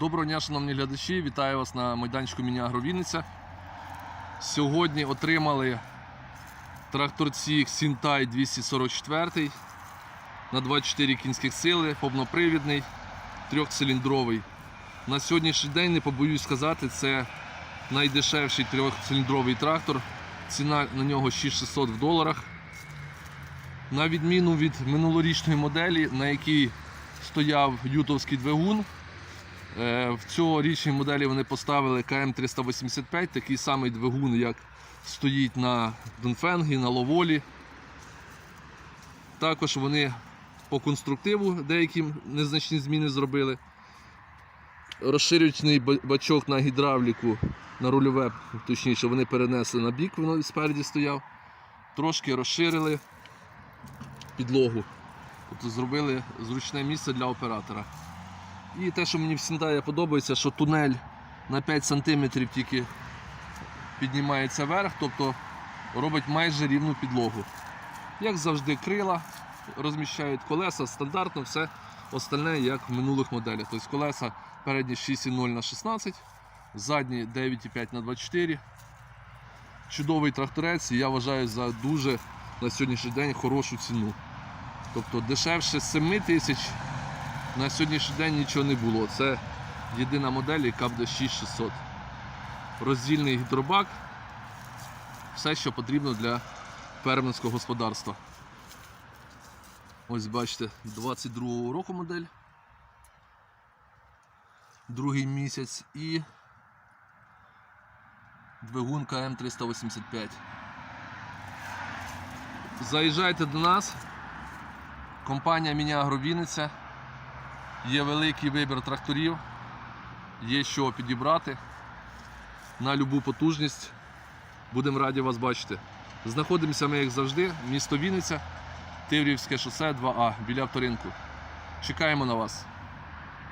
Доброго дня, шановні глядачі! Вітаю вас на майданчику Міні-Агро Вінниця. Сьогодні отримали тракторці Сінтай 244 на 24 кінських сили, повнопривідний, трьохциліндровий. На сьогоднішній день, не побоюсь сказати, це найдешевший трьохциліндровий трактор. Ціна на нього 6600 в доларах. На відміну від минулорічної моделі, на якій стояв ютовський двигун. Е, В цьогорічній моделі вони поставили КМ385, такий самий двигун, як стоїть на Донфенгі, на Ловолі. Також вони по конструктиву деякі незначні зміни зробили. Розширювачний бачок на гідравліку, на рульове, точніше, вони перенесли на бік, воно спереді стояв. Трошки розширили підлогу. Тобто зробили зручне місце для оператора. І те, що мені в Сінтаї подобається, що тунель на 5 см тільки піднімається вверх, тобто робить майже рівну підлогу. Як завжди, крила розміщають колеса, стандартно все остальне, як в минулих моделях. Тобто колеса передні 6,0 на 16, задні 9,5 на 24. Чудовий тракторець, і я вважаю за дуже на сьогоднішній день хорошу ціну. Тобто дешевше 7 тисяч на сьогоднішній день нічого не було. Це єдина модель, яка буде 6600. Роздільний гідробак. Все, що потрібно для фермерського господарства. Ось бачите, 22-го року модель. Другий місяць і двигун КМ385. Заїжджайте до нас. Компанія Мініагро Вінниця. Є великий вибір тракторів, є що підібрати на любу потужність. Будемо раді вас бачити. Знаходимося ми, як завжди, місто Вінниця, Тиврівське шосе 2А біля авторинку. Чекаємо на вас.